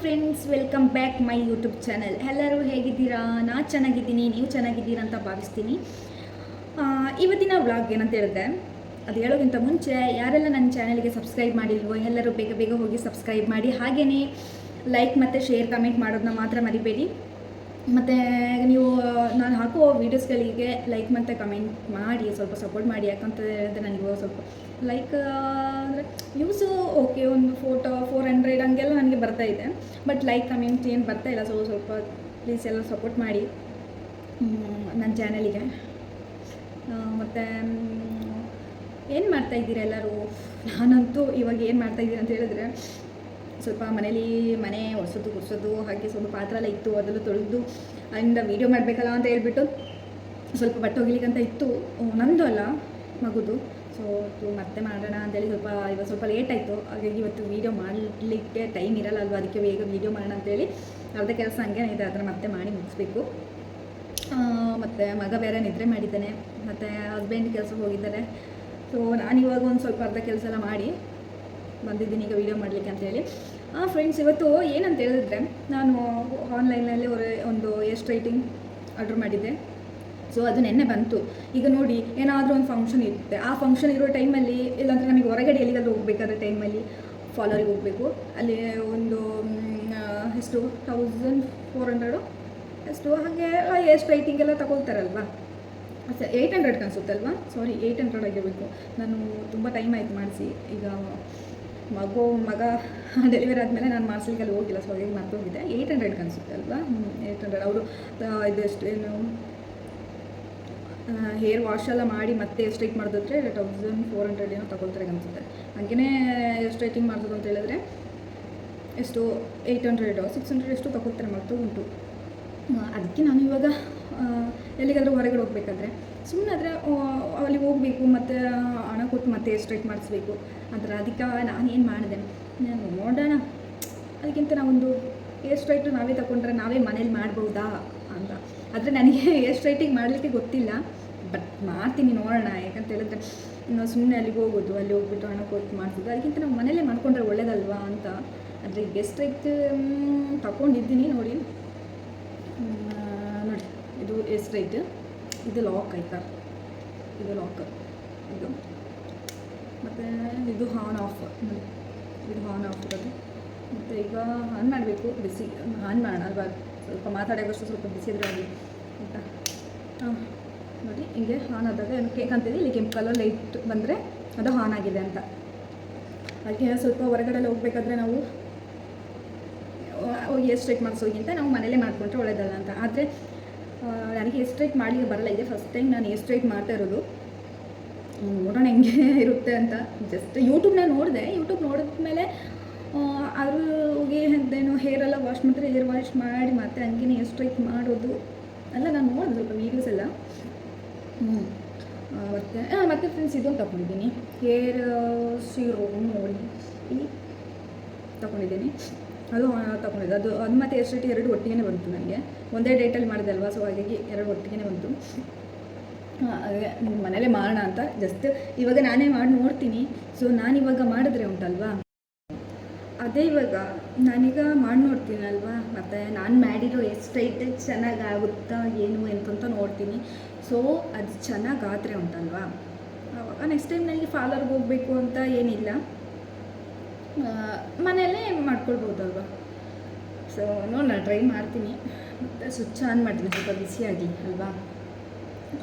Friends, welcome back my YouTube channel. ಎಲ್ಲರೂ ಹೇಗಿದ್ದೀರಾ? ನಾನು ಚೆನ್ನಾಗಿದ್ದೀನಿ, ನೀವು ಚೆನ್ನಾಗಿದ್ದೀರಾ ಅಂತ ಭಾವಿಸ್ತೀನಿ. ಇವತ್ತಿನ ವ್ಲಾಗ್ ಏನಂತ ಹೇಳಿದೆ ಅದು ಹೇಳೋಕ್ಕಿಂತ ಮುಂಚೆ ಯಾರೆಲ್ಲ ನನ್ನ ಚಾನಲ್ಗೆ ಸಬ್ಸ್ಕ್ರೈಬ್ ಮಾಡಿಲ್ವೋ, ಎಲ್ಲರೂ ಬೇಗ ಬೇಗ ಹೋಗಿ ಸಬ್ಸ್ಕ್ರೈಬ್ ಮಾಡಿ. ಹಾಗೆಯೇ ಲೈಕ್ ಮತ್ತು ಶೇರ್ ಕಮೆಂಟ್ ಮಾಡೋದನ್ನ ಮಾತ್ರ ಮರಿಬೇಡಿ. ಮತ್ತು ನೀವು, ನಾನು ಹಾಕೋ ವೀಡಿಯೋಸ್ಗಳಿಗೆ ಲೈಕ್ ಮತ್ತು ಕಮೆಂಟ್ ಮಾಡಿ, ಸ್ವಲ್ಪ ಸಪೋರ್ಟ್ ಮಾಡಿ ಯಾಕಂತ ಹೇಳಿದ್ರೆ ನನಗೆ ಸ್ವಲ್ಪ ಲೈಕ್ ಅಂದರೆ ವ್ಯೂಸು ಓಕೆ ಒಂದು ಫೋಟೋ ಫೋರ್ ಹಂಡ್ರೆಡ್ ಹಂಗೆಲ್ಲ ನನಗೆ ಬರ್ತಾ ಇದೆ. ಬಟ್ ಲೈಕ್ ಕಮೆಂಟ್ ಏನು ಬರ್ತಾ ಇಲ್ಲ ಸೊ ಸ್ವಲ್ಪ ಪ್ಲೀಸ್ ಎಲ್ಲ ಸಪೋರ್ಟ್ ಮಾಡಿ. ನನ್ನ ಚಾನಲಿಗೆ ಮತ್ತು ಏನು ಮಾಡ್ತಾ ಇದ್ದೀರಾ ಎಲ್ಲರೂ? ನಾನಂತೂ ಇವಾಗ ಏನು ಮಾಡ್ತಾ ಇದ್ದೀನಿ ಅಂತ ಹೇಳಿದ್ರೆ, ಸ್ವಲ್ಪ ಮನೇಲಿ ಮನೆ ಒರೆಸೋದು ಗುಡಿಸೋದು ಹಾಗೆ ಸ್ವಲ್ಪ ಪಾತ್ರ ಎಲ್ಲ ಇತ್ತು, ಅದೆಲ್ಲ ತೊಳೆದು, ಅಲ್ಲಿಂದ ವೀಡಿಯೋ ಮಾಡಬೇಕಲ್ಲ ಅಂತ ಹೇಳ್ಬಿಟ್ಟು ಸ್ವಲ್ಪ ಬಟ್ಟೆ ಹೋಗ್ಲಿಕ್ಕಂತ ಇತ್ತು. ನಂದು ಅಲ್ಲ, ಮಗುದು. ಸೊ ಮತ್ತೆ ಮಾಡೋಣ ಅಂತೇಳಿ ಸ್ವಲ್ಪ ಇವತ್ತು ಸ್ವಲ್ಪ ಲೇಟ್ ಆಯಿತು. ಹಾಗಾಗಿ ಇವತ್ತು ವೀಡಿಯೋ ಮಾಡಲಿಕ್ಕೆ ಟೈಮ್ ಇರಲ್ಲ ಅಲ್ವಾ ಅದಕ್ಕೆ ಬೇಗ ವೀಡಿಯೋ ಮಾಡೋಣ ಅಂತೇಳಿ. ಅರ್ಧ ಕೆಲಸ ಹಂಗೆ ಇದೆ, ಅದನ್ನು ಮತ್ತೆ ಮಾಡಿ ಮುಗಿಸ್ಬೇಕು. ಮತ್ತು ಮಗ ಬೇರೆ ನಿದ್ರೆ ಮಾಡಿದ್ದಾನೆ. ಮತ್ತು ಹಸ್ಬೆಂಡ್ ಕೆಲಸಕ್ಕೆ ಹೋಗಿದ್ದಾರೆ. ಸೊ ನಾನಿವಾಗ ಒಂದು ಸ್ವಲ್ಪ ಅರ್ಧ ಕೆಲಸ ಎಲ್ಲ ಮಾಡಿ ಬಂದಿದ್ದೀನಿ ಈಗ ವೀಡಿಯೋ ಮಾಡಲಿಕ್ಕೆ ಅಂತೇಳಿ. ಹಾಂ ಫ್ರೆಂಡ್ಸ್ ಇವತ್ತು ಏನಂತ ಹೇಳಿದ್ರೆ, ನಾನು ಆನ್ಲೈನಲ್ಲಿ ಒಂದು ಎಷ್ಟು ಸ್ಟ್ರೈಟಿಂಗ್ ಆರ್ಡ್ರ್ ಮಾಡಿದ್ದೆ. ಸೊ ಅದು ನೆನ್ನೆ ಬಂತು. ಈಗ ನೋಡಿ, ಏನಾದರೂ ಒಂದು ಫಂಕ್ಷನ್ ಇರುತ್ತೆ. ಆ ಫಂಕ್ಷನ್ ಇರೋ ಟೈಮಲ್ಲಿ ಇಲ್ಲಾಂದರೆ ನಮಗೆ ಹೊರಗಡೆ ಎಲ್ಲಿಗಾದರೂ ಹೋಗಬೇಕಾದ್ರೆ ಟೈಮಲ್ಲಿ ಫಾಲೋರಿಗೆ ಹೋಗಬೇಕು. ಅಲ್ಲಿ ಒಂದು ಎಷ್ಟು? ತೌಸಂಡ್ ಫೋರ್ ಹಂಡ್ರೆಡು ಎಷ್ಟು ಹಾಗೆ ಎಷ್ಟು ಸ್ಟ್ರೈಟಿಂಗ್ ಎಲ್ಲ ತಗೊಳ್ತಾರಲ್ವಾ? ಸರ್ ಏಯ್ಟ್ ಹಂಡ್ರೆಡ್ ಅಲ್ವಾ ಸಾರಿ ಏಯ್ಟ್ ಹಂಡ್ರೆಡ್ ಆಗಿರಬೇಕು. ನಾನು ತುಂಬ ಟೈಮ್ ಆಯಿತು ಮಾಡಿಸಿ. ಈಗ ಮಗು, ಮಗ ಡೆಲಿವರಿ ಆದಮೇಲೆ ನಾನು ಮಾಡಿಸ್ಲಿಕ್ಕೆ ಅಲ್ಲಿ ಹೋಗಿಲ್ಲ ಸೊ ಹಾಗಾಗಿ ಮರ್ತೋಗಿದ್ದೆ ಏಯ್ಟ್ ಹಂಡ್ರೆಡ್ ಅನಿಸುತ್ತೆ ಅಲ್ವಾ ಏಯ್ಟ್ ಹಂಡ್ರೆಡ್ ಅವರು ಇದೆಷ್ಟು ಏನು? ಹೇರ್ ವಾಶ್ ಎಲ್ಲ ಮಾಡಿ ಮತ್ತೆ ಸ್ಟ್ರೈಟ್ ಮಾಡಿದ್ರೆ ತೌಸಂಡ್ ಫೋರ್ ಹಂಡ್ರೆಡ್ ಏನೋ ತಗೊಳ್ತಾರೆ ಅನಿಸುತ್ತೆ. ಹಾಗೆಯೇ ಸ್ಟ್ರೈಟಿಂಗ್ ಮಾಡೋದು ಅಂತ ಹೇಳಿದ್ರೆ ಎಷ್ಟು ಏಯ್ಟ್ ಹಂಡ್ರೆಡ್ ಸಿಕ್ಸ್ ಹಂಡ್ರೆಡ್ ಎಷ್ಟು ತಗೊಳ್ತಾರೆ ಮತ್ತು ಉಂಟು. ಅದಕ್ಕೆ ನಾನು ಇವಾಗ ಎಲ್ಲಿಗಾದರೂ ಹೊರಗಡೆ ಹೋಗ್ಬೇಕಾದ್ರೆ ಸುಮ್ಮನೆ ಆದರೆ ಅಲ್ಲಿಗೆ ಹೋಗಬೇಕು ಮತ್ತು ಹಣ ಕೊಟ್ಟು ಮತ್ತೆ ಸ್ಟ್ರೈಟ್ ಮಾಡಿಸ್ಬೇಕು. ಅದರ ಅದಕ್ಕೆ ನಾನು ಏನು ಮಾಡಿದೆ? ನಾನು ನೋಡೋಣ. ಅದಕ್ಕಿಂತ ನಾವೊಂದು ಏರ್ ಸ್ಟ್ರೈಟ್ ನಾವೇ ತಗೊಂಡ್ರೆ ನಾವೇ ಮನೇಲಿ ಮಾಡ್ಬೋದಾ ಅಂತ. ಆದರೆ ನನಗೆ ಏರ್ ಸ್ಟ್ರೈಟಿಂಗ್ ಮಾಡಲಿಕ್ಕೆ ಗೊತ್ತಿಲ್ಲ. ಬಟ್ ಮಾಡ್ತೀನಿ ನೋಡೋಣ, ಯಾಕಂತ ಹೇಳಿದ್ರೆ ಇನ್ನು ಸುಮ್ಮನೆ ಅಲ್ಲಿಗೆ ಹೋಗೋದು, ಅಲ್ಲಿ ಹೋಗ್ಬಿಟ್ಟು ಹಣ ಕೊಟ್ಟು ಮಾಡಿಸೋದು ಅದಕ್ಕಿಂತ ನಾವು ಮನೇಲೇ ಮಾಡ್ಕೊಂಡ್ರೆ ಒಳ್ಳೇದಲ್ವಾ ಅಂತ. ಆದರೆ ಗೆಸ್ಟ್ ರೈಟ್ ತಗೊಂಡಿದ್ದೀನಿ ನೋಡಿ. ನೋಡಿ, ಇದು ಎಸ್ ರೈಟ್ ಇದು ಲಾಕ್ ಆಯ್ತಾ? ಇದು ಲಾಕ್ ಇದು. ಮತ್ತು ಇದು ಹಾನ್ ಆಫ್ ನೋಡಿ, ಇದು ಹಾನ್ ಆಫ್ ಇರೋದು. ಮತ್ತು ಈಗ ಆನ್ ಮಾಡಬೇಕು ಬಿಸಿ ಆನ್ ಮಾಡೋಣ ಅಲ್ವಾ? ಸ್ವಲ್ಪ ಮಾತಾಡೋಕ್ಕಷ್ಟು ಸ್ವಲ್ಪ ಬಿಸಿ ಇದ್ರೆ ಆಗಲಿ. ಆಯಿತಾ? ಹಾಂ. ನೋಡಿ, ಹಿಂಗೆ ಆನ್ ಆದಾಗ ಏನು ಕೇಕ್ ಅಂತಿದೆ, ಇಲ್ಲಿ ಕೆಂಪು ಕಲರ್ ಲೈಟ್ ಬಂದರೆ ಅದು ಆನ್ ಆಗಿದೆ ಅಂತ. ಅದಕ್ಕೆ ಸ್ವಲ್ಪ ಹೊರಗಡೆ ಹೋಗ್ಬೇಕಾದ್ರೆ ನಾವು ಏರ್ ಸ್ಟ್ರೈಟ್ ಮಾಡಿಸೋಗಿಂತ ನಾವು ಮನೇಲೇ ಮಾಡಿಕೊಂಡ್ರೆ ಒಳ್ಳೇದಲ್ಲ ಅಂತ. ಆದರೆ ನನಗೆ ಏರ್ ಸ್ಟ್ರೈಟ್ ಮಾಡಲಿಕ್ಕೆ ಬರಲ್ಲ. ಇದೆ ಫಸ್ಟ್ ಟೈಮ್ ನಾನು ಸ್ಟ್ರೈಟ್ ಮಾಡ್ತಾ ಇರೋದು. ನೋಡೋಣ ಹೆಂಗೆ ಇರುತ್ತೆ ಅಂತ. ಜಸ್ಟ್ ಯೂಟ್ಯೂಬ್ನ ನೋಡಿದೆ. ಯೂಟ್ಯೂಬ್ ನೋಡಿದ್ಮೇಲೆ ಅವ್ರಿಗೆ ಅದೇನು ಹೇರ್ ಎಲ್ಲ ವಾಶ್ ಮಾಡಿದ್ರೆ ಹೇರ್ ವಾಶ್ ಮಾಡಿ ಮತ್ತೆ ಹಂಗೆ ಏರ್ ಸ್ಟ್ರೈಟ್ ಮಾಡೋದು. ಅಲ್ಲ, ನಾನು ನೋಡಿದೆ ಸ್ವಲ್ಪ ವೀಡಿಯೋಸ್ ಎಲ್ಲ. ಮತ್ತು ಹಾಂ ಮತ್ತು ಫ್ರೆಂಡ್ಸ್ ಇದೊಂದು ತಗೊಂಡಿದ್ದೀನಿ ಹೇರ್ ಸೀರೋ ನೋಡಿ ತೊಗೊಂಡಿದ್ದೀನಿ ಅದು ತೊಗೊಂಡಿದ್ದೆ ಅದು ಅದು ಮತ್ತು ಎಷ್ಟು ಸ್ಟ್ರೈಟ್ ಎರಡು ಒಟ್ಟಿಗೆ ಬಂತು ನನಗೆ ಒಂದೇ ಡೇಟಲ್ಲಿ ಮಾಡಿದೆ ಅಲ್ವಾ ಸೊ ಹಾಗಾಗಿ ಎರಡು ಒಟ್ಟಿಗೆ ಬಂತು. ಹಾಗೆ ಮನೇಲೇ ಮಾಡೋಣ ಅಂತ ಜಸ್ಟ್ ಇವಾಗ ನಾನೇ ಮಾಡಿ ನೋಡ್ತೀನಿ. ಸೊ ನಾನಿವಾಗ ಮಾಡಿದ್ರೆ ಉಂಟಲ್ವಾ? ಅದೇ ಇವಾಗ ನಾನೀಗ ಮಾಡಿ ನೋಡ್ತೀನಿ ಅಲ್ವಾ ಮತ್ತು ನಾನು ಮಾಡಿರೋ ಎಷ್ಟೈಟ್ ಚೆನ್ನಾಗಿ ಆಗುತ್ತಾ, ಏನು ಅಂತಂತ ನೋಡ್ತೀನಿ. ಸೊ, ಅದು ಚೆನ್ನಾಗಿ ಆದರೆ ಉಂಟಲ್ವಾ? ಆವಾಗ ನೆಕ್ಸ್ಟ್ ಟೈಮ್ ನನಗೆ ಫಾಲರ್ಗೆ ಹೋಗಬೇಕು ಅಂತ ಏನಿಲ್ಲ. ಮನೆಯಲ್ಲೇ ಮಾಡ್ಕೊಳ್ಬೋದಲ್ವಾ? ಸೊ ನೋಡೋಣ ಟ್ರೈ ಮಾಡ್ತೀನಿ. ಮತ್ತು ಸ್ವಿಚ್ ಆನ್ ಮಾಡ್ತೀನಿ, ಸ್ವಲ್ಪ ಬಿಸಿಯಾಗಿ ಅಲ್ವಾ?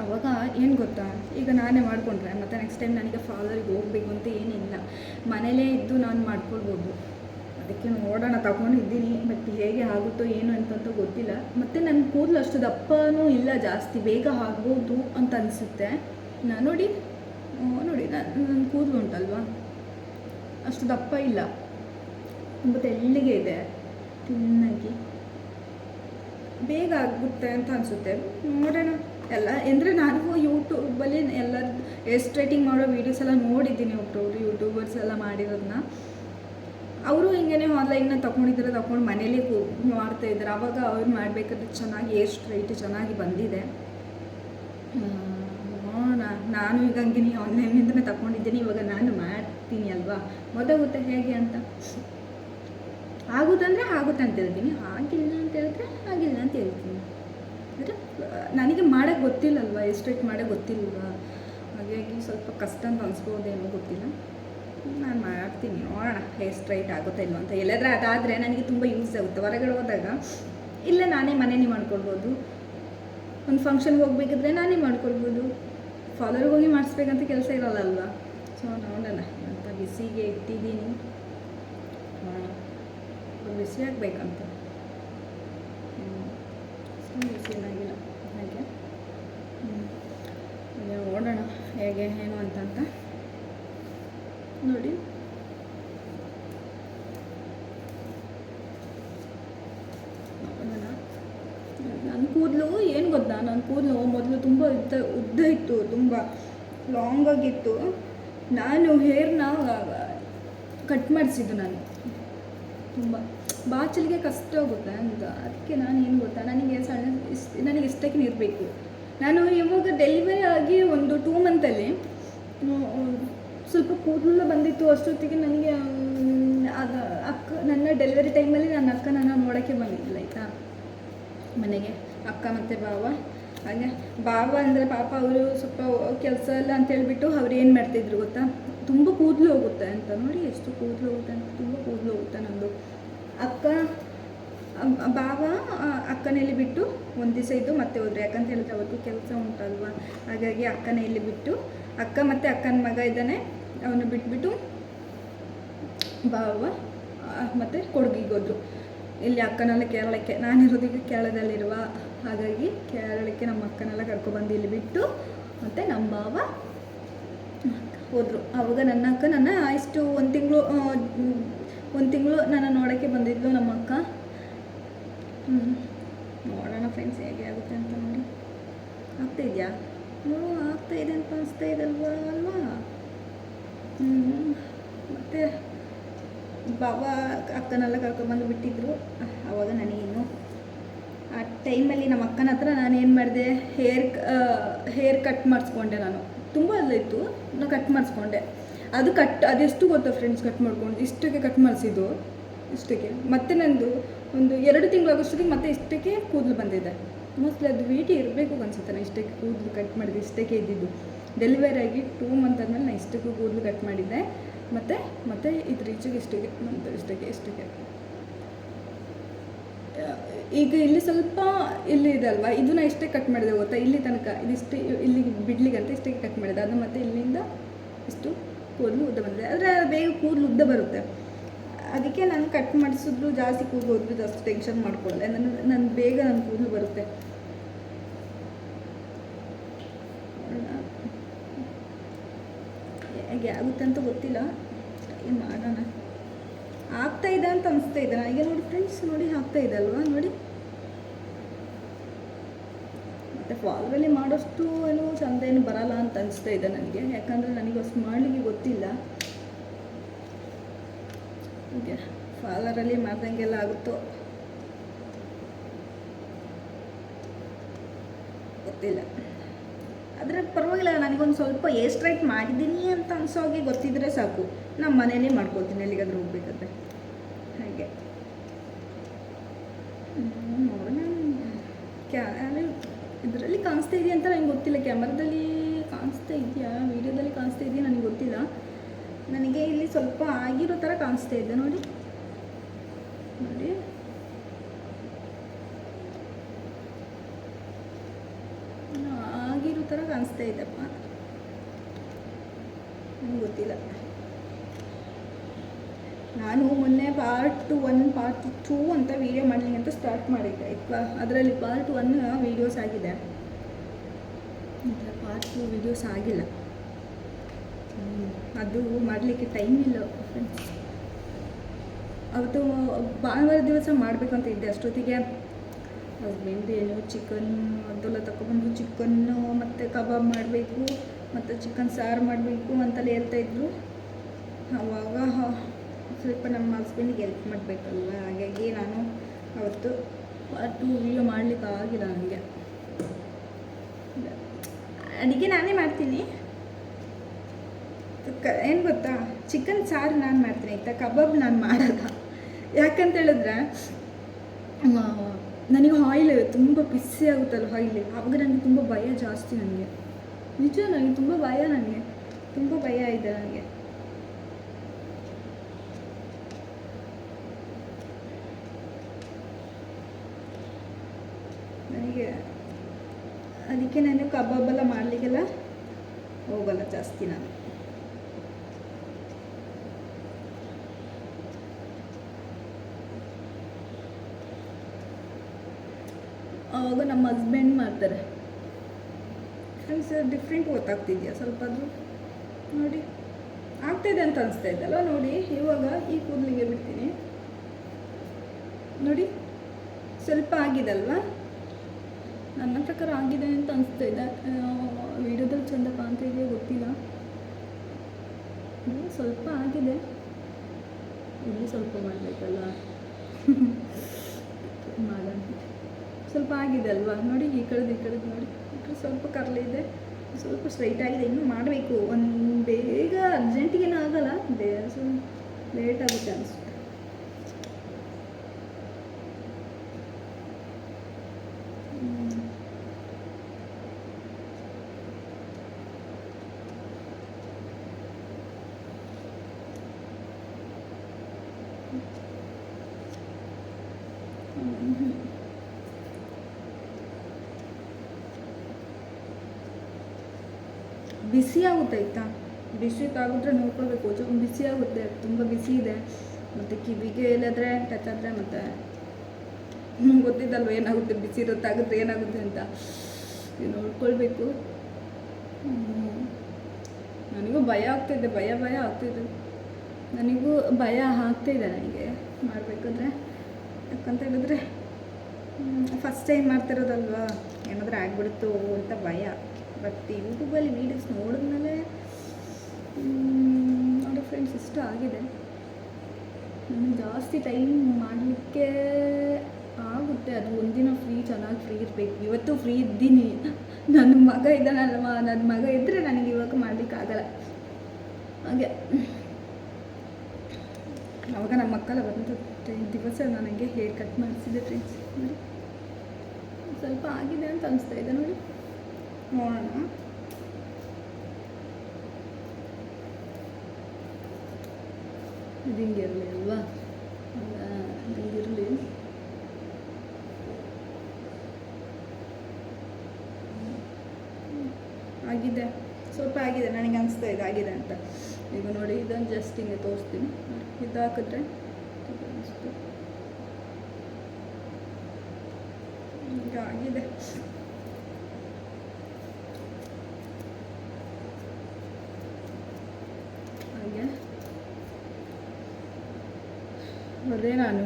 ಅವಾಗ ಏನು ಗೊತ್ತಾ? ಈಗ ನಾನೇ ಮಾಡಿಕೊಂಡ್ರೆ, ಮತ್ತು ನೆಕ್ಸ್ಟ್ ಟೈಮ್ ನನಗೆ ಫಾಲರಿಗೆ ಹೋಗಬೇಕು ಅಂತ ಏನಿಲ್ಲ. ಮನೇಲೇ ಇದ್ದು ನಾನು ಮಾಡ್ಕೊಳ್ಬೋದು. ಅದಕ್ಕೆ ನೋಡೋಣ ತಗೊಂಡಿದ್ದೀನಿ ಬಟ್ ಹೇಗೆ ಆಗುತ್ತೋ ಏನು ಅಂತಂತ ಗೊತ್ತಿಲ್ಲ. ಮತ್ತು ನನ್ನ ಕೂದಲು ಅಷ್ಟು ದಪ್ಪನೂ ಇಲ್ಲ, ಜಾಸ್ತಿ ಬೇಗ ಆಗ್ಬೋದು ಅಂತ ಅನಿಸುತ್ತೆ. ನಾನು ನೋಡಿ ನೋಡಿ ನೋಡಿ ನನ್ನ ಕೂದಲು ಉಂಟಲ್ವಾ? ಅಷ್ಟು ದಪ್ಪ ಇಲ್ಲ. ತುಂಬ ತೆಳ್ಳಿಗೆ ಇದೆ. ತಿನ್ನಾಗಿ. ಬೇಗ ಆಗುತ್ತೆ ಅಂತ ಅನಿಸುತ್ತೆ. ನೋಡೋಣ. ಎಲ್ಲ ಅಂದರೆ ನಾನು ಯೂಟ್ಯೂಬಲ್ಲಿ ಎಲ್ಲ ಹೇರ್ ಸ್ಟ್ರೈಟಿಂಗ್ ಮಾಡೋ ವೀಡಿಯೋಸ್ ಎಲ್ಲ ನೋಡಿದ್ದೀನಿ ಒಬ್ಬರು ಯೂಟ್ಯೂಬರ್ಸ್ ಎಲ್ಲ ಮಾಡಿರೋದನ್ನ ಅವರು ಹಿಂಗೇನೆ ಆನ್ಲೈನ್ನ ತೊಗೊಂಡಿದ್ರೆ ತಗೊಂಡು ಮನೇಲಿ ಮಾಡ್ತಾ ಇದ್ದಾರೆ. ಅವಾಗ ಅವ್ರು ಮಾಡಬೇಕಾದ್ರೆ ಚೆನ್ನಾಗಿ ಏರ್ ಸ್ಟ್ರೈಟ್ ಚೆನ್ನಾಗಿ ಬಂದಿದೆ. ನಾನು ಈಗ ಹಂಗೆ ಆನ್ಲೈನಿಂದನೇ ತಗೊಂಡಿದ್ದೀನಿ ಇವಾಗ ನಾನು ಮಾಡ್ತೀನಿ ಅಲ್ವಾ? ಗೊತ್ತಾಗುತ್ತೆ ಹೇಗೆ ಅಂತ? ಆಗುತ್ತಂದರೆ ಆಗುತ್ತೆ ಅಂತ ಹೇಳ್ತೀನಿ. ಆಗಿಲ್ಲ ಅಂತ ಹೇಳಿದ್ರೆ ಆಗಿಲ್ಲ ಅಂತ ಹೇಳ್ತೀನಿ. ಅಂದರೆ ನನಗೆ ಮಾಡೋಕ್ಕೆ ಗೊತ್ತಿಲ್ಲಲ್ವ? ಎಸ್ಟ್ರೇಟ್ ಮಾಡೋಕ್ಕೆ ಗೊತ್ತಿಲ್ಲವಾ ಹಾಗಾಗಿ ಸ್ವಲ್ಪ ಕಷ್ಟ ಅಂತ ಅನ್ಸ್ಬೋದೇನೋ ಗೊತ್ತಿಲ್ಲ. ನಾನು ಮಾಡ್ತೀನಿ. ನೋಡೋಣ ಹೇರ್ ಸ್ಟ್ರೈಟ್ ಆಗುತ್ತೆ ಇಲ್ವ ಅಂತ. ಎಲ್ಲಾದ್ರೂ ಅದಾದರೆ ನನಗೆ ತುಂಬ ಯೂಸ್ ಆಗುತ್ತೆ. ಹೊರಗಡೆ ಹೋದಾಗ ಇಲ್ಲ ನಾನೇ ಮನೇಲಿ ಮಾಡ್ಕೊಳ್ಬೋದು. ಒಂದು ಫಂಕ್ಷನ್ಗೆ ಹೋಗ್ಬೇಕಿದ್ರೆ ನಾನೇ ಮಾಡ್ಕೊಳ್ಬೋದು. ಫಾಲೋರ್ಗೆ ಹೋಗಿ ಮಾಡಿಸ್ಬೇಕಂತ ಕೆಲಸ ಇರೋಲ್ಲ ಸೊ ನೋಡೋಣ. ಅಂತ ಬಿಸಿಗೆ ಇಟ್ಟಿದ್ದೀನಿ. ಬಿಸಿ ಆಗಬೇಕಂತ. ಬಿಸಿ ಏನಾಗಿಲ್ಲ ಹಾಗೆ. ಹ್ಞೂ ಹಾಗೆ ನೋಡೋಣ, ಹೇಗೆ, ಏನು ಅಂತಂತ ನೋಡಿ. ನಾನು ನನ್ನ ಕೂದಲು ಏನು ಗೊತ್ತಾ? ನನ್ನ ಕೂದಲು ಮೊದಲು ತುಂಬ ಉದ್ದ ಉದ್ದ ಇತ್ತು, ತುಂಬ ಲಾಂಗ್ ಆಗಿತ್ತು. ನಾನು ಹೇರ್ನ ಕಟ್ ಮಾಡಿಸಿದ್ದು ನಾನು. ತುಂಬ ಬಾಚಲಿಗೆ ಕಷ್ಟ ಆಗುತ್ತೆ ಅಂತ. ಅದಕ್ಕೆ ನಾನು ಏನು ಗೊತ್ತಾ? ನನಗೆ ಸಣ್ಣ ಇಷ್ಟು ನನಗೆ ಇಷ್ಟಕ್ಕೆ ಇರಬೇಕು. ನಾನು ಇವಾಗ ಡೆಲಿವರಿ ಆಗಿ ಒಂದು ಟೂ ಮಂತಲ್ಲಿ ಸ್ವಲ್ಪ ಕೂದಲು ಬಂದಿತ್ತು ಅಷ್ಟೊತ್ತಿಗೆ ನನಗೆ ಅದು ಅಕ್ಕ, ನನ್ನ ಡೆಲಿವರಿ ಟೈಮಲ್ಲಿ ನನ್ನ ಅಕ್ಕ ನನ್ನ ನೋಡೋಕ್ಕೆ ಬಂದಿದ್ದಿಲ್ಲ ಆಯಿತಾ? ಮನೆಗೆ. ಅಕ್ಕ ಮತ್ತು ಬಾವ ಹಾಗೆ ಬಾವ ಅಂದರೆ ಪಾಪ ಅವರು ಸ್ವಲ್ಪ ಕೆಲಸ ಇಲ್ಲ ಅಂತ ಹೇಳ್ಬಿಟ್ಟು ಅವ್ರು ಏನು ಮಾಡ್ತಿದ್ರು ಗೊತ್ತಾ? ತುಂಬ ಕೂದಲು ಹೋಗುತ್ತೆ ಅಂತ ನೋಡಿ, ಎಷ್ಟು ಕೂದಲು ಹೋಗುತ್ತೆ ಅಂತ, ತುಂಬ ಕೂದಲು ಹೋಗುತ್ತೆ ನಂದು. ಅಕ್ಕ ಬಾವ ಅಕ್ಕನಲ್ಲಿ ಬಿಟ್ಟು ಒಂದು ದಿವಸ ಇದ್ದು ಮತ್ತೆ ಹೋದ್ರು. ಯಾಕಂತ ಹೇಳಿದ್ರೆ ಅವತ್ತು ಕೆಲಸ ಉಂಟಲ್ವಾ? ಹಾಗಾಗಿ ಅಕ್ಕನ ಇಲ್ಲಿ ಬಿಟ್ಟು, ಅಕ್ಕ ಮತ್ತು ಅಕ್ಕನ ಮಗ ಇದ್ದಾನೆ. ಅವನು ಬಿಟ್ಬಿಟ್ಟು ಬಾವ ಮತ್ತು ಮತ್ತೆ ಕೊಡಗಿಗೆ ಹೋದ್ರು ಇಲ್ಲಿ ಅಕ್ಕನೆಲ್ಲ ಕೇರಳಕ್ಕೆ ನಾನಿರೋದಕ್ಕೆ ಕೇರಳದಲ್ಲಿರುವ ಹಾಗಾಗಿ ಕೇರಳಕ್ಕೆ ನಮ್ಮ ಅಕ್ಕನೆಲ್ಲ ಕರ್ಕೊಬಂದು ಇಲ್ಲಿ ಬಿಟ್ಟು ಮತ್ತು ನಮ್ಮ ಬಾವ ಹೋದರು. ಆವಾಗ ನನ್ನ ಅಕ್ಕ ನನ್ನ ಇಷ್ಟು ಒಂದು ತಿಂಗಳು ಒಂದು ತಿಂಗಳು ನನ್ನ ನೋಡೋಕ್ಕೆ ಬಂದಿದ್ಲು ನಮ್ಮ ಅಕ್ಕ. ನೋಡೋಣ ಫ್ರೆಂಡ್ಸ್ ಹೇಗೆ ಆಗುತ್ತೆ ಅಂತ ನೋಡಿ. ಆಗ್ತಾ ಇದೆಯಾ? ಹ್ಞೂ ಆಗ್ತಾ ಇದೆ ಅಂತ ಅನಿಸ್ತಾ ಇದಲ್ವಾ ಅಲ್ವಾ? ಮತ್ತು ಬಾಬಾ ಅಕ್ಕನೆಲ್ಲ ಕರ್ಕೊಂಬಂದು ಬಿಟ್ಟಿದ್ರು. ಆವಾಗ ನನಗಿನ್ನು ಆ ಟೈಮಲ್ಲಿ ನಮ್ಮ ಅಕ್ಕನ ಹತ್ರ ನಾನು ಏನು ಮಾಡಿದೆ? ಹೇರ್ ಹೇರ್ ಕಟ್ ಮಾಡಿಸ್ಕೊಂಡೆ ನಾನು. ತುಂಬ ಅಲ್ಲಿತ್ತು ನಾನು ಕಟ್ ಮಾಡಿಸ್ಕೊಂಡೆ. ಅದು ಕಟ್ ಅದೆಷ್ಟು ಗೊತ್ತಾ ಫ್ರೆಂಡ್ಸ್ ಕಟ್ ಮಾಡ್ಕೊಂಡು, ಇಷ್ಟಕ್ಕೆ ಕಟ್ ಮಾಡಿಸಿದ್ದು? ಇಷ್ಟಕ್ಕೆ. ಮತ್ತೆ ನಂದು ಒಂದು ಎರಡು ತಿಂಗಳಾಗೋಷ್ಟೊತ್ತಿಗೆ ಮತ್ತೆ ಇಷ್ಟಕ್ಕೆ ಕೂದಲು ಬಂದಿದೆ. ಮೋಸ್ಟ್ಲಿ ಅದು ವೀಟಿ ಇರಬೇಕು ಅನ್ಸುತ್ತೆ ನಾನು ಇಷ್ಟಕ್ಕೆ ಕೂದಲು ಕಟ್ ಮಾಡಿದ್ದು, ಇಷ್ಟಕ್ಕೆ ಇದ್ದಿದ್ದು. ಡೆಲಿವರಿ ಆಗಿ ಟೂ ಮಂತ್ ಆದಮೇಲೆ ನಾನು ಇಷ್ಟಕ್ಕೂ ಕೂದಲು ಕಟ್ ಮಾಡಿದ್ದೆ. ಮತ್ತು, ಮತ್ತೆ ಇದು ರೀಚಿಗೆ ಇಷ್ಟಕ್ಕೆ ಮಂತ್ ಇಷ್ಟಕ್ಕೆ ಇಷ್ಟಕ್ಕೆ. ಈಗ ಇಲ್ಲಿ ಸ್ವಲ್ಪ ಇಲ್ಲಿ ಇದೆ ಅಲ್ವಾ? ಇದನ್ನ ಇಷ್ಟೇ ಕಟ್ ಮಾಡಿದೆ ಗೊತ್ತಾ? ಇಲ್ಲಿ ತನಕ ಇದಿಷ್ಟು ಇಲ್ಲಿ ಅಂತ ಇಷ್ಟಕ್ಕೆ ಕಟ್ ಮಾಡಿದೆ. ಅದು ಮತ್ತೆ ಇಲ್ಲಿಂದ ಇಷ್ಟು ಕೂದಲು ಉದ್ದ ಬಂದಿದೆ. ಆದರೆ ಬೇಗ ಕೂದಲು ಉದ್ದ ಬರುತ್ತೆ. ಅದಕ್ಕೆ ನಾನು ಕಟ್ ಮಾಡಿಸಿದ್ರು ಜಾಸ್ತಿ ಕೂದಲು ಹೋದ್ರು ಜಾಸ್ತಿ ಟೆನ್ಷನ್ ಮಾಡ್ಕೊಳ್ಳೆ ನನ್ನ ನನ್ನ ಬೇಗ ನನ್ನ ಕೂದಲು ಬರುತ್ತೆ. ಹೇಗೆ ಆಗುತ್ತೆ ಅಂತ ಗೊತ್ತಿಲ್ಲ. ಟ್ರೈ ಮಾಡೋಣ? ಆಗ್ತಾ ಇದೆ ಅಂತ ಅನಿಸ್ತಾ ಇದೆ. ಈಗ ನೋಡಿ ಫ್ರೆಂಡ್ಸ್ ನೋಡಿ ಆಗ್ತಾ ಇದೆ ಅಲ್ವಾ? ನೋಡಿ. ಮತ್ತು ಫಾಲ್ವಲ್ಲಿ ಮಾಡೋಷ್ಟು ಏನು ಚಂದ ಏನು ಬರಲ್ಲ ಅಂತ ಅನಿಸ್ತಾ ಇದೆ ನನಗೆ. ಯಾಕಂದರೆ ನನಗೆ ಅಷ್ಟು ಮಾಡಲಿಕ್ಕೆ ಗೊತ್ತಿಲ್ಲ. ಹೀಗೆ ಫಾಲರಲ್ಲಿ ಮಾಡ್ದಂಗೆಲ್ಲ ಆಗುತ್ತೋ? ಗೊತ್ತಿಲ್ಲ. ಆದರೆ ಪರವಾಗಿಲ್ಲ, ನನಗೊಂದು ಸ್ವಲ್ಪ ಏರ್ ಸ್ಟ್ರೈಟ್ ಮಾಡಿದ್ದೀನಿ ಅಂತ ಅನ್ಸೋ ಹಾಗೆ ಗೊತ್ತಿದ್ರೆ ಸಾಕು. ನಮ್ಮ ಮನೇಲೇ ಮಾಡ್ಕೊಳ್ತೀನಿ, ಎಲ್ಲಿಗಾದ್ರೂ ಹೋಗ್ಬೇಕಾದ್ರೆ. ಹಾಗೆ. ಇದರಲ್ಲಿ ಕಾಣಿಸ್ತಾ ಇದೆಯಾ ಅಂತ ನನಗೆ ಗೊತ್ತಿಲ್ಲ. ಕ್ಯಾಮ್ರಾದಲ್ಲಿ ಕಾಣಿಸ್ತಾ ಇದೆಯಾ? ವೀಡಿಯೋದಲ್ಲಿ ಕಾಣಿಸ್ತಾ ಇದೆಯಾ ನನಗೆ ಗೊತ್ತಿಲ್ಲ. ನನಗೆ ಇಲ್ಲಿ ಸ್ವಲ್ಪ ಆಗಿರೋ ಥರ ಕಾಣಿಸ್ತಾ ಇದೆ, ನೋಡಿ. ನೋಡಿ ಏನೋ ಆಗಿರೋ ಥರ ಕಾಣಿಸ್ತಾ ಇದ್ದಪ್ಪ ನನಗೆ ಗೊತ್ತಿಲ್ಲ. ನಾನು ಮೊನ್ನೆ ಪಾರ್ಟ್ ಒನ್ ಪಾರ್ಟ್ ಟೂ ಅಂತ ವೀಡಿಯೋ ಮಾಡಲಿ ಅಂತ ಸ್ಟಾರ್ಟ್ ಮಾಡಿದ್ದೆ. ಇಪ್ಪ, ಅದರಲ್ಲಿ ಪಾರ್ಟ್ ಒನ್ ವೀಡಿಯೋಸ್ ಆಗಿದೆ. ಪಾರ್ಟ್ ಟೂ ವೀಡಿಯೋಸ್ ಆಗಿಲ್ಲ. ಅದು ಮಾಡಲಿಕ್ಕೆ ಟೈಮ್ ಇಲ್ಲ ಫ್ರೆಂಡ್ಸ್ ಅವತ್ತು ಭಾನುವಾರ ದಿವಸ ಮಾಡಬೇಕಂತ ಇದ್ದೆ ಅಷ್ಟೊತ್ತಿಗೆ. ಹಸ್ಬೆಂಡ್ ಏನು ಚಿಕನ್ ಅದೆಲ್ಲ ತಗೊಬಂದು ಚಿಕನ್ನು ಮತ್ತು ಕಬಾಬ್ ಮಾಡಬೇಕು, ಮತ್ತು ಚಿಕನ್ ಸಾರು ಮಾಡಬೇಕು ಅಂತೆಲ್ಲ ಹೇಳ್ತಾಯಿದ್ರು ಆವಾಗ ಸ್ವಲ್ಪ ನಮ್ಮ ಹಸ್ಬೆಂಡಿಗೆ ಹೆಲ್ಪ್ ಮಾಡಬೇಕಲ್ವ? ಹಾಗಾಗಿ ನಾನು ಅವತ್ತು ಅದು ವೀಡಿಯೋ ಮಾಡಲಿಕ್ಕೆ ಆಗಿಲ್ಲ ನನಗೆ. ಅಡುಗೆ ನಾನೇ ಮಾಡ್ತೀನಿ. ಕ, ಏನು ಗೊತ್ತಾ? ಚಿಕನ್ ಸಾರು ನಾನು ಮಾಡ್ತೀನಿ, ಆಯಿತಾ? ಕಬಾಬ್ ನಾನು ಮಾಡಲ್ಲ. ಯಾಕಂತ ಹೇಳಿದ್ರೆ ನನಗೆ ಆಯಿಲ್ ತುಂಬ ಬಿಸಿ ಆಗುತ್ತಲ್ಲ ಆಯಿಲ್ ಆವಾಗ ನನಗೆ ತುಂಬ ಭಯ ಜಾಸ್ತಿ ನನಗೆ. ನಿಜ ನನಗೆ ತುಂಬ ಭಯ ನನಗೆ. ತುಂಬ ಭಯ ಇದೆ ನನಗೆ. ನನಗೆ ಅದಕ್ಕೆ ನಾನು ಕಬಾಬೆಲ್ಲ ಮಾಡಲಿಕ್ಕೆಲ್ಲ ಹೋಗಲ್ಲ ಜಾಸ್ತಿ ನಾನು. ಆವಾಗ ನಮ್ಮ ಹಸ್ಬೆಂಡ್ ಮಾಡ್ತಾರೆ. ಫ್ರೆಂಡ್ಸ್ ಡಿಫ್ರೆಂಟ್ ಗೊತ್ತಾಗ್ತಿದೆಯಾ? ಸ್ವಲ್ಪ ಅದು ನೋಡಿ ಆಗ್ತಾಯಿದೆ ಅಂತ ಅನಿಸ್ತಾ ಇದ್ದಲ್ಲ ನೋಡಿ, ಇವಾಗ ಈ ಕೂದಲಿಗೆ ಬಿಡ್ತೀನಿ. ನೋಡಿ, ಸ್ವಲ್ಪ ಆಗಿದಲ್ವಾ ನನ್ನ ಪ್ರಕಾರ ಆಗಿದೆ ಅಂತ ಅನಿಸ್ತಾ ಇದೆ. ವಿಡಿಯೋದಲ್ಲಿ ಚಂದ ಕಾಣ್ತಾ ಗೊತ್ತಿಲ್ಲ. ಇದು ಸ್ವಲ್ಪ ಆಗಿದೆ. ಇಲ್ಲಿ ಸ್ವಲ್ಪ ಮಾಡಬೇಕಲ್ಲ? ಮಾಡೋಣ. ಸ್ವಲ್ಪ ಆಗಿದೆ ಅಲ್ವಾ? ನೋಡಿ, ಈ ಕಡೆದು ಈ ಕಡೆದು ನೋಡಿ. ಈ ಸ್ವಲ್ಪ ಕರ್ಲಿ ಇದೆ. ಸ್ವಲ್ಪ ಸ್ಟ್ರೈಟ್ ಆಗಿದೆ. ಇನ್ನೂ ಮಾಡಬೇಕು. ಒಂದು ಬೇಗ ಅರ್ಜೆಂಟಿಗೇನು ಆಗಲ್ಲ. ಬೇಗ ಸ್ವಲ್ಪ ಲೇಟ್ ಆಗುತ್ತೆ ಅನಿಸುತ್ತೆ. ಬಿಸಿ ಆಗುತ್ತೆ ಆಯ್ತಾ? ಬಿಸಿ ತಾಗಿದ್ರೆ ನೋಡ್ಕೊಳ್ಬೇಕು ಚೂರು ಬಿಸಿ ಆಗುತ್ತೆ, ತುಂಬ ಬಿಸಿ ಇದೆ. ಮತ್ತು ಕಿವಿಗೆ ಎಲ್ಲಾದರೆ ಟಚ್ ಆದರೆ ಮತ್ತು ನಿಮ್ಗೆ ಗೊತ್ತಿದ್ದಲ್ವ ಏನಾಗುತ್ತೆ, ಬಿಸಿ ಇರುತ್ತೆ ಆಗುತ್ತೆ ಏನಾಗುತ್ತೆ ಅಂತ. ನೋಡ್ಕೊಳ್ಬೇಕು. ನನಗೂ ಭಯ ಆಗ್ತಿದೆ ಭಯ ಭಯ ಆಗ್ತಿದೆ ನನಗೂ ಭಯ ಆಗ್ತಿದೆ ನನಗೆ ಮಾಡಬೇಕಂದ್ರೆ. ಯಾಕಂತ ಹೇಳಿದ್ರೆ ಫಸ್ಟ್ ಟೈಮ್ ಮಾಡ್ತಿರೋದಲ್ವಾ? ಏನಾದರೂ ಆಗ್ಬಿಡುತ್ತೋ ಅಂತ ಭಯ. ಬಟ್ ಯೂಟ್ಯೂಬಲ್ಲಿ ವೀಡಿಯೋಸ್ ನೋಡಿದ್ಮೇಲೆ ನೋಡೋ ಫ್ರೆಂಡ್ಸ್ ಇಷ್ಟ ಆಗಿದೆ. ನನಗೆ ಜಾಸ್ತಿ ಟೈಮ್ ಮಾಡಲಿಕ್ಕೆ ಆಗುತ್ತೆ. ಅದು ಒಂದಿನ ಫ್ರೀ ಚೆನ್ನಾಗಿ ಫ್ರೀ ಇರಬೇಕು. ಇವತ್ತು ಫ್ರೀ ಇದ್ದೀನಿ. ನನ್ನ ಮಗ ಇದ್ದಾನಲ್ವ? ನನ್ನ ಮಗ ಇದ್ದರೆ ನನಗೆ ಇವಾಗ ಮಾಡಲಿಕ್ಕಾಗಲ್ಲ ಹಾಗೆ. ಅವಾಗ ನಮ್ಮ ಮಕ್ಕಳ ಬಂದು ದಿವಸ ನನಗೆ ಹೇರ್ ಕಟ್ ಮಾಡಿಸಿದೆ ಫ್ರೆಂಡ್ಸ್ ನೋಡಿ. ಸ್ವಲ್ಪ ಆಗಿದೆ ಅಂತ ಅನಿಸ್ತಾ ಇದೆ ನೋಡಿ. ನೋಡೋಣ. ಇದು ಹಿಂಗಿರಲಿ ಅಲ್ವಾ? ಹಿಂಗಿರಲಿ. ಆಗಿದೆ. ಸ್ವಲ್ಪ ಆಗಿದೆ, ನನಗೆ ಅನಿಸ್ತಾ ಇದೆ, ಆಗಿದೆ ಅಂತ. ಈಗ ನೋಡಿ ಇದನ್ನು ಜಸ್ಟ್ ಹಿಂಗೆ ತೋರಿಸ್ತೀನಿ. ಇದು ಹಾಕಿದ್ರೆ. ಈಗ ಆಗಿದೆ ಹಾಗೆ ಅದೇ ನಾನು.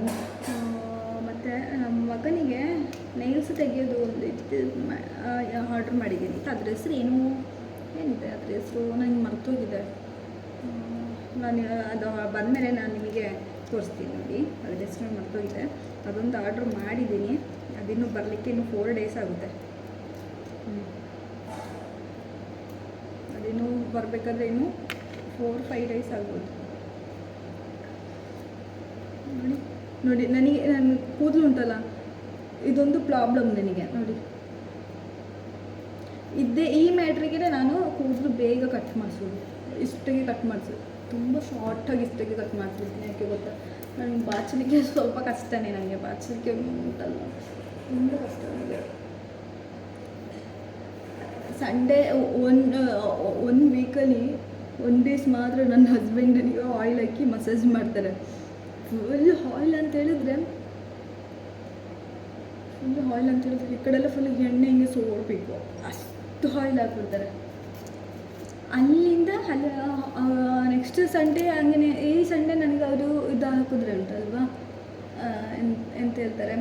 ಮತ್ತು ನಮ್ಮ ಮಗನಿಗೆ ನೈಲ್ಸ್ ತೆಗೆಯೋದು ಒಂದು ಆರ್ಡ್ರ್ ಮಾಡಿದ್ದೀನಿ. ಅದ್ರ ಹೆಸರು ಏನು? ಏನಿದೆ? ಅದ್ರ ಹೆಸರು ನನಗೆ ಮರ್ತೋಗಿದೆ. ನಾನು, ಅದು ಬಂದಮೇಲೆ ನಾನು ನಿಮಗೆ ತೋರಿಸ್ತೀನಿ ನೋಡಿ. ಅದ್ರ ಹೆಸರು ಮರ್ತೋಗಿದೆ. ಅದೊಂದು ಆರ್ಡ್ರ್ ಮಾಡಿದ್ದೀನಿ. ಅದಿನ್ನೂ ಬರಲಿಕ್ಕೆ ಇನ್ನು ಫೋರ್ ಡೇಸ್ ಆಗುತ್ತೆ. ಹ್ಞೂ ಅದಿನ್ನೂ ಬರಬೇಕಾದ್ರೆ ಇನ್ನೂ ಫೋರ್ ಫೈವ್ ಡೇಸ್ ಆಗ್ಬೋದು. ನೋಡಿ ನೋಡಿ, ನನಗೆ, ನನ್ನ ಕೂದಲು ಉಂಟಲ್ಲ, ಇದೊಂದು ಪ್ರಾಬ್ಲಮ್ ನನಗೆ, ನೋಡಿ. ಇದ್ದೇ, ಈ ಮ್ಯಾಟ್ರಿಗೆ ನಾನು ಕೂದಲು ಬೇಗ ಕಟ್ ಮಾಡಿಸೋದು, ಇಷ್ಟಿಗೆ ಕಟ್ ಮಾಡಿಸೋದು. ತುಂಬ ಶಾರ್ಟಾಗಿ ಇಷ್ಟಕ್ಕೆ ಕಟ್ ಮಾಡ್ತೀನಿ ಯಾಕೆ ಗೊತ್ತಾ? ನನಗೆ ಬಾಚಲಿಕ್ಕೆ ಸ್ವಲ್ಪ ಕಷ್ಟನೇ ನನಗೆ, ಬಾಚಲಿಕ್ಕೆ ಉಂಟಲ್ಲ. ತುಂಬ ಕಷ್ಟ ನನಗೆ. ಸಂಡೇ ಒನ್ ಒಂದು ವೀಕಲ್ಲಿ ಒನ್ ಡೇಸ್ ಮಾತ್ರ ನನ್ನ ಹಸ್ಬೆಂಡ್ ನನಗೆ ಆಯಿಲ್ ಹಾಕಿ ಮಸಾಜ್ ಮಾಡ್ತಾರೆ. ಫುಲ್ ಆಯಿಲ್ ಅಂತ ಹೇಳಿದ್ರೆ ಫುಲ್ ಆಯಿಲ್ ಅಂತ ಹೇಳಿದ್ರೆ ಈ ಕಡೆಲ್ಲ ಫುಲ್ ಎಣ್ಣೆ ಹಿಂಗೆ ಸೋಡಬೇಕು. ಅಷ್ಟು ಆಯಿಲ್ ಹಾಕ್ಬಿಡ್ತಾರೆ. ಅಲ್ಲಿಂದ ಅಲ್ಲಿ ನೆಕ್ಸ್ಟ್ ಸಂಡೇ ಹಂಗೆ ಈ ಸಂಡೇ ನನಗೆ ಅವರು ಇದು ಹಾಕಿದ್ರೆ ಉಂಟಲ್ವಾ? ಎಂತ ಹೇಳ್ತಾರೆ?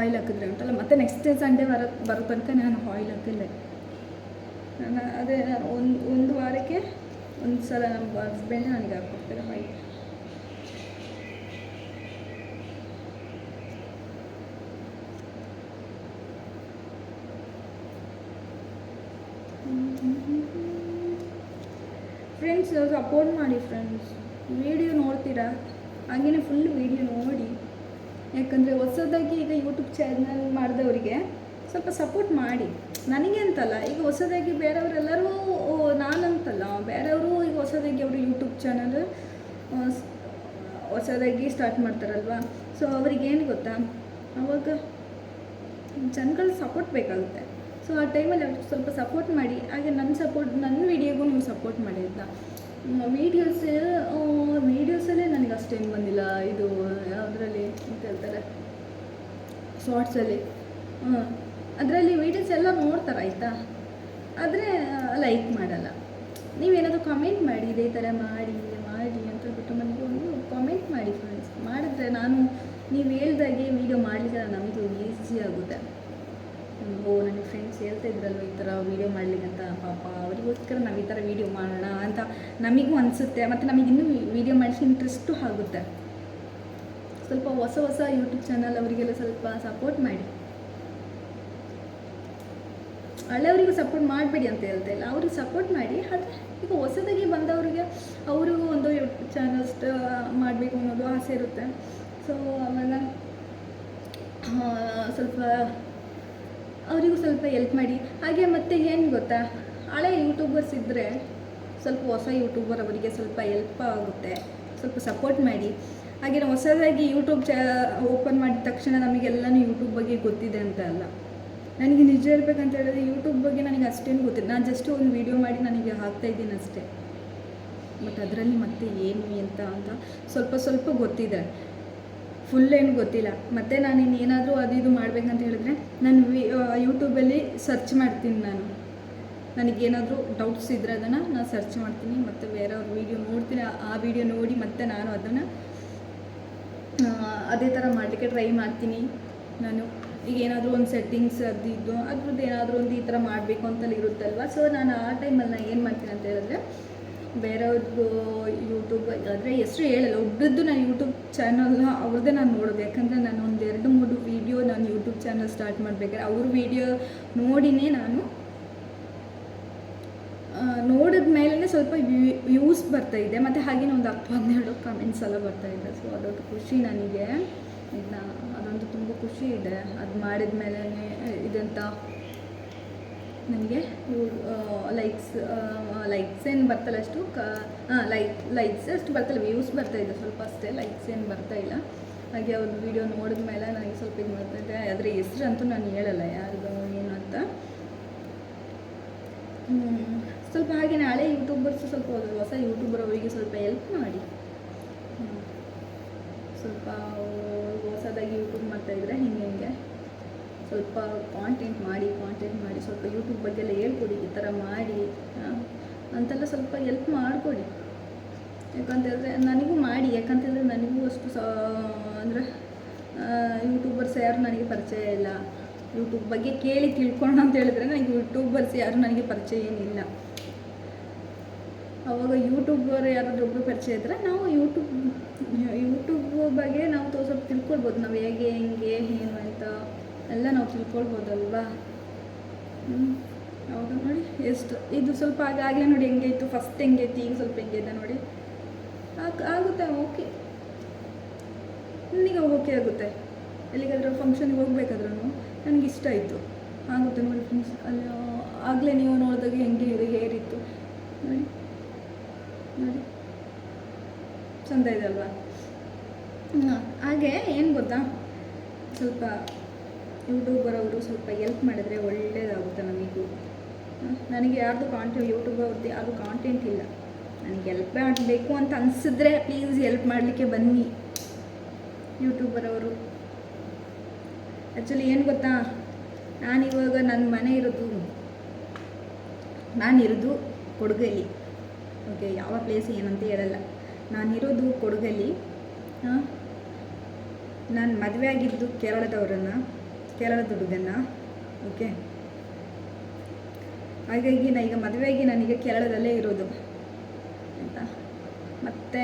ಆಯಿಲ್ ಹಾಕಿದ್ರೆ ಉಂಟಲ್ಲ, ಮತ್ತೆ ನೆಕ್ಸ್ಟ್ ಸಂಡೇ ಬರೋ ಬರೋ ತನಕ ನಾನು ಆಯಿಲ್ ಹಾಕಿಲ್ಲ. ನಾನು ಅದೇ ಒಂದು ಒಂದು ವಾರಕ್ಕೆ ಒಂದು ಸಲ ನಮ್ಮ ಹಸ್ಬೆಂಡ್ ನನಗೆ ಹಾಕ್ಕೊಡ್ತಾರೆ ಆಯಿಲ್ ಫ್ರೆಂಡ್ಸ್ ಸಪೋರ್ಟ್ ಮಾಡಿ ಫ್ರೆಂಡ್ಸ್ ವಿಡಿಯೋ ನೋಡ್ತೀರಾ? ಹಾಗೆಯೇ ಫುಲ್ ವೀಡಿಯೋ ನೋಡಿ. ಯಾಕಂದರೆ ಹೊಸದಾಗಿ ಈಗ ಯೂಟ್ಯೂಬ್ ಚಾನಲ್ ಮಾಡಿದವರಿಗೆ ಸ್ವಲ್ಪ ಸಪೋರ್ಟ್ ಮಾಡಿ. ನನಗೆ ಅಂತಲ್ಲ, ಈಗ ಹೊಸದಾಗಿ ಬೇರೆಯವರೆಲ್ಲರೂ ನಾನಂತಲ್ಲ, ಬೇರೆಯವರು ಈಗ ಹೊಸದಾಗಿ ಅವರು ಯೂಟ್ಯೂಬ್ ಚಾನಲ್ ಹೊಸದಾಗಿ ಸ್ಟಾರ್ಟ್ ಮಾಡ್ತಾರಲ್ವಾ? ಸೊ ಅವ್ರಿಗೇನು ಗೊತ್ತಾ? ಅವಾಗ ಜನಗಳು ಸಪೋರ್ಟ್ ಬೇಕಾಗುತ್ತೆ. ಸೊ ಆ ಟೈಮಲ್ಲಿ ಅವ್ರಿಗೆ ಸ್ವಲ್ಪ ಸಪೋರ್ಟ್ ಮಾಡಿ. ಹಾಗೆ ನನ್ನ ಸಪೋರ್ಟ್ ನನ್ನ ವೀಡಿಯೋಗೂ ನೀವು ಸಪೋರ್ಟ್ ಮಾಡಿ ಅಂತ ವೀಡಿಯೋಸ್ ವೀಡಿಯೋಸಲ್ಲೇ ನನಗೆ ಅಷ್ಟೇನು ಬಂದಿಲ್ಲ. ಇದು ಯಾವುದರಲ್ಲಿ ಅಂತ ಹೇಳ್ತಾರೆ? ಶಾರ್ಟ್ಸಲ್ಲಿ ಅದರಲ್ಲಿ ವೀಡಿಯೋಸ್ ಎಲ್ಲ ನೋಡ್ತಾರೆ ಆಯಿತಾ? ಆದರೆ ಲೈಕ್ ಮಾಡಲ್ಲ. ನೀವೇನಾದರೂ ಕಮೆಂಟ್ ಮಾಡಿ, ಇದೇ ಥರ ಮಾಡಿ ಮಾಡಿ ಅಂತ ಹೇಳ್ಬಿಟ್ಟು ನನಗೆ ಒಂದು ಕಾಮೆಂಟ್ ಮಾಡಿ ಫ್ರೆಂಡ್ಸ್ ಮಾಡಿದ್ರೆ ನಾನು, ನೀವು ಹೇಳ್ದಾಗೆ ವೀಡಿಯೋ ಮಾಡಲಿಕ್ಕೆ ನಮಗೂ ಈಸಿ ಆಗುತ್ತೆ. ಓ ನನ್ನ ಫ್ರೆಂಡ್ಸ್ ಹೇಳ್ತಾ ಇದ್ರಲ್ವ ಈ ಥರ ವೀಡಿಯೋ ಮಾಡ್ಲಿಕ್ಕಂತ. ಪಾಪ ಅವರಿಗೋಸ್ಕರ ನಾವು ಈ ಥರ ವೀಡಿಯೋ ಮಾಡೋಣ ಅಂತ ನಮಗೂ ಅನಿಸುತ್ತೆ. ಮತ್ತು ನಮಗೆ ಇನ್ನೂ ವೀಡಿಯೋ ಮಾಡಿಸಿ ಇಂಟ್ರೆಸ್ಟು ಆಗುತ್ತೆ. ಸ್ವಲ್ಪ ಹೊಸ ಹೊಸ ಯೂಟ್ಯೂಬ್ ಚಾನಲ್ ಅವರಿಗೆಲ್ಲ ಸ್ವಲ್ಪ ಸಪೋರ್ಟ್ ಮಾಡಿ. ಹಳೆಯವರಿಗೂ ಸಪೋರ್ಟ್ ಮಾಡಬೇಡಿ ಅಂತ ಹೇಳ್ತಾ ಇಲ್ಲ. ಅವ್ರಿಗೆ ಸಪೋರ್ಟ್ ಮಾಡಿ. ಆದರೆ ಈಗ ಹೊಸದಾಗಿ ಬಂದವರಿಗೆ ಅವರಿಗೂ ಒಂದು ಯೂಟ್ಯೂಬ್ ಚಾನಲ್ಸ್ ಮಾಡಬೇಕು ಅನ್ನೋದು ಆಸೆ ಇರುತ್ತೆ. ಸೊ ಆಮೇಲೆ ಸ್ವಲ್ಪ ಅವರಿಗೂ ಸ್ವಲ್ಪ ಹೆಲ್ಪ್ ಮಾಡಿ. ಹಾಗೆ ಮತ್ತೆ ಏನು ಗೊತ್ತಾ? ಹಳೆ ಯೂಟ್ಯೂಬರ್ಸ್ ಇದ್ದರೆ ಸ್ವಲ್ಪ ಹೊಸ ಯೂಟ್ಯೂಬರ್ ಅವರಿಗೆ ಸ್ವಲ್ಪ ಹೆಲ್ಪ್ ಆಗುತ್ತೆ. ಸ್ವಲ್ಪ ಸಪೋರ್ಟ್ ಮಾಡಿ. ಹಾಗೆ ನಾವು ಹೊಸದಾಗಿ ಯೂಟ್ಯೂಬ್ ಚ ಓಪನ್ ಮಾಡಿದ ತಕ್ಷಣ ನಮಗೆಲ್ಲನೂ ಯೂಟ್ಯೂಬ್ ಬಗ್ಗೆ ಗೊತ್ತಿದೆ ಅಂತ ಅಲ್ಲ. ನನಗೆ ನಿಜ ಇರಬೇಕಂತ ಹೇಳಿದ್ರೆ ಯೂಟ್ಯೂಬ್ ಬಗ್ಗೆ ನನಗೆ ಅಷ್ಟೇನು ಗೊತ್ತಿಲ್ಲ. ನಾನು ಜಸ್ಟ್ ಒಂದು ವೀಡಿಯೋ ಮಾಡಿ ನನಗೆ ಹಾಕ್ತಾ ಇದ್ದೀನಿ ಅಷ್ಟೇ. ಬಟ್ ಅದರಲ್ಲಿ ಮತ್ತೆ ಏನು ಎಂತ ಅಂತ ಸ್ವಲ್ಪ ಸ್ವಲ್ಪ ಗೊತ್ತಿದೆ. ಫುಲ್ ಏನು ಗೊತ್ತಿಲ್ಲ. ಮತ್ತು ನಾನು ಇನ್ನೇನಾದರೂ ಅದು ಇದು ಮಾಡಬೇಕಂತ ಹೇಳಿದ್ರೆ ನಾನು ವಿ ಯೂಟ್ಯೂಬಲ್ಲಿ ಸರ್ಚ್ ಮಾಡ್ತೀನಿ ನಾನು. ನನಗೇನಾದರೂ ಡೌಟ್ಸ್ ಇದ್ದರೆ ಅದನ್ನು ನಾನು ಸರ್ಚ್ ಮಾಡ್ತೀನಿ, ಮತ್ತು ಬೇರೆಯವ್ರ ವೀಡಿಯೋ ನೋಡ್ತೀನಿ, ಆ- ವಿಡಿಯೋ ನೋಡಿ ಮತ್ತೆ ನಾನು ಅದನ್ನು ಅದೇ ಥರ ಮಾಡಲಿಕ್ಕೆ ಟ್ರೈ ಮಾಡ್ತೀನಿ. ನಾನು ಈಗ ಏನಾದರೂ ಒಂದು ಸೆಟ್ಟಿಂಗ್ಸ್ ಅದು ಇದ್ದು ಅದ್ರದ್ದು ಏನಾದರೂ ಒಂದು ಈ ಥರ ಮಾಡಬೇಕು ಅಂತಲ್ಲಿ ಇರುತ್ತಲ್ವ? ಸೊ ನಾನು ಆ ಟೈಮಲ್ಲಿ ನಾನು ಏನು ಮಾಡ್ತೀನಿ ಅಂತ ಹೇಳಿದ್ರೆ ಬೇರೆಯವ್ರದ್ದು ಯೂಟ್ಯೂಬ್ ಆದರೆ ಹೆಸರು ಹೇಳಲ್ಲ ಒಬ್ಬರದ್ದು ನಾನು ಯೂಟ್ಯೂಬ್ ಚಾನಲ್ನ ಅವ್ರದ್ದೇ ನಾನು ನೋಡೋದು. ಯಾಕಂದರೆ ನಾನು ಒಂದು ಎರಡು, ಮೂರು ವೀಡಿಯೋ ನಾನು ಯೂಟ್ಯೂಬ್ ಚಾನಲ್ ಸ್ಟಾರ್ಟ್ ಮಾಡಬೇಕಾದ್ರೆ ಅವ್ರ ವೀಡಿಯೋ ನೋಡಿನೇ ನಾನು ನೋಡಿದ ಮೇಲೆ ಸ್ವಲ್ಪ ವ್ಯೂಸ್ ಬರ್ತಾಯಿದೆ ಮತ್ತು ಹಾಗೇನೆ ಒಂದು ಹತ್ತು, ಹನ್ನೆರಡು ಕಮೆಂಟ್ಸ್ ಎಲ್ಲ ಬರ್ತಾ ಇದೆ. ಸೊ ಅದೊಂದು ಖುಷಿ ನನಗೆ. ಇದನ್ನ ಅದೊಂದು ತುಂಬ ಖುಷಿ ಇದೆ. ಅದು ಮಾಡಿದ ಮೇಲೆ ಇದಂತ ನನಗೆ ಲೈಕ್ಸ್ ಲೈಕ್ಸ್ ಏನು ಬರ್ತಲ್ಲ ಅಷ್ಟು ಕ ಲೈಕ್ ಲೈಕ್ಸ್ ಅಷ್ಟು ಬರ್ತಲ್ಲ ವ್ಯೂಸ್ ಬರ್ತಾ ಇದೆ ಸ್ವಲ್ಪ ಅಷ್ಟೇ ಲೈಕ್ಸ್ ಏನು ಬರ್ತಾ ಇಲ್ಲ. ಹಾಗೆ ಅವ್ರದ್ದು ವೀಡಿಯೋ ನೋಡಿದ ಮೇಲೆ ನನಗೆ ಸ್ವಲ್ಪ ಇದು ಮಾಡ್ತಾ ಇದೆ. ಅದರ ಹೆಸ್ರಂತೂ ನಾನು ಹೇಳಲ್ಲ ಯಾರಿಗೂ ಏನು ಅಂತ. ಸ್ವಲ್ಪ ಹಾಗೆ ನಾಳೆ ಯೂಟ್ಯೂಬರ್ಸ್ ಸ್ವಲ್ಪ ಹೊಸ ಯೂಟ್ಯೂಬರ್ ಅವರಿಗೆ ಸ್ವಲ್ಪ ಹೆಲ್ಪ್ ಮಾಡಿ. ಸ್ವಲ್ಪ ಹೊಸದಾಗಿ ಯೂಟ್ಯೂಬ್ ಮಾಡ್ತಾ ಇದ್ರೆ ಹಿಂಗೆ ಹಿಂಗೆ? ಸ್ವಲ್ಪ ಕಾಂಟೆಂಟ್ ಮಾಡಿ ಕಾಂಟೆಂಟ್ ಮಾಡಿ, ಸ್ವಲ್ಪ ಯೂಟ್ಯೂಬ್ ಬಗ್ಗೆ ಎಲ್ಲ ಹೇಳ್ಕೊಡಿ, ಈ ಥರ ಮಾಡಿ ಅಂತೆಲ್ಲ ಸ್ವಲ್ಪ ಹೆಲ್ಪ್ ಮಾಡಿಕೊಡಿ. ಯಾಕಂತೇಳಿದ್ರೆ ನನಗೂ ಮಾಡಿ, ಯಾಕಂತೇಳಿದ್ರೆ ನನಗೂ ಅಷ್ಟು ಸ, ಅಂದರೆ ಯೂಟ್ಯೂಬರ್ಸ್ ಯಾರು ನನಗೆ ಪರಿಚಯ ಇಲ್ಲ. ಯೂಟ್ಯೂಬ್ ಬಗ್ಗೆ ಕೇಳಿ ತಿಳ್ಕೊಂಡು ಅಂತ ಹೇಳಿದ್ರೆ ನನಗೆ ಯೂಟ್ಯೂಬರ್ಸ್ ಯಾರು ನನಗೆ ಪರಿಚಯ ಏನಿಲ್ಲ. ಅವಾಗ ಯೂಟ್ಯೂಬರ್ ಯಾರಾದರೂ ಒಬ್ಬರು ಪರಿಚಯ ಇದ್ದರೆ ನಾವು ಯೂಟ್ಯೂಬ್ ಯೂಟ್ಯೂಬ್ ಬಗ್ಗೆ ನಾವು ಸ್ವಲ್ಪ ತಿಳ್ಕೊಳ್ಬೋದು. ನಾವು ಹೇಗೆ, ಹೆಂಗೆ, ಏನು ಅಂತ. ಎಲ್ಲ ನಾವು ತಿಳ್ಕೊಳ್ಬೋದಲ್ವಾ? ಹ್ಞೂ ಅವಾಗ ನೋಡಿ, ಎಷ್ಟು, ಇದು ಸ್ವಲ್ಪ ಆಗಾಗಲೇ ನೋಡಿ ಹೆಂಗೆ ಇತ್ತು ಫಸ್ಟ್ ಹೆಂಗೆ ಇತ್ತು, ಈಗ ಸ್ವಲ್ಪ ಹೆಂಗೆ ಇದೆ ನೋಡಿ. ಆಗ, ಆಗುತ್ತೆ ಓಕೆ ನನಗೆ ಓಕೆ ಆಗುತ್ತೆ. ಎಲ್ಲಿಗಾದ್ರೂ ಫಂಕ್ಷನ್ಗೆ ಹೋಗ್ಬೇಕಾದ್ರೂ ನನಗೆ ಇಷ್ಟ ಆಯಿತು. ಆಗುತ್ತೆ ನೋಡಿ ಫ್ರೆಂಡ್ಸ್ ಅಲ್ಲಿ, ಆಗಲೇ ನೀವು ನೋಡಿದಾಗ ಹೆಂಗೆ ಇದೆ ಹೇರಿತ್ತು. ನೋಡಿ ನೋಡಿ. ಚಂದ ಇದೆ ಅಲ್ವಾ. ಹಾಗೆ, ಏನು ಗೊತ್ತಾ? ಸ್ವಲ್ಪ ಯೂಟ್ಯೂಬರ್ ಅವರು ಸ್ವಲ್ಪ ಹೆಲ್ಪ್ ಮಾಡಿದ್ರೆ ಒಳ್ಳೆಯದಾಗುತ್ತೆ ನಮಗೂ. ನನಗೆ ಯಾರ್ದು ಕಾಂಟೆಂಟ್ ಯೂಟ್ಯೂಬ್ ಅವ್ರದ್ದು ಯಾರು ಕಾಂಟೆಂಟ್ ಇಲ್ಲ. ನನಗೆ ಹೆಲ್ಪ್ ಮಾಡಬೇಕು ಅಂತ ಅನಿಸಿದ್ರೆ ಪ್ಲೀಸ್ ಹೆಲ್ಪ್ ಮಾಡಲಿಕ್ಕೆ ಬನ್ನಿ. ಯೂಟ್ಯೂಬರ್ ಅವರು ಆ್ಯಕ್ಚುಲಿ ಏನು ಗೊತ್ತಾ? ನಾನಿವಾಗ ನನ್ನ ಮನೆ ಇರೋದು, ನಾನಿರೋದು ಕೊಡಗಲ್ಲಿ. ಓಕೆ ಯಾವ ಪ್ಲೇಸ್ ಏನಂತ ಹೇಳಲ್ಲ. ನಾನಿರೋದು ಕೊಡಗಲ್ಲಿ. ನಾನು ಮದುವೆ ಆಗಿದ್ದು ಕೇರಳದವರನ್ನು. ಕೇರಳದ ಹುಡುಗನ್ನ ಓಕೆ ಹಾಗಾಗಿ ನಾ ಈಗ ಮದುವೆಯಾಗಿ ನಾನೀಗ ಕೇರಳದಲ್ಲೇ ಇರೋದು ಆಯಿತಾ? ಮತ್ತು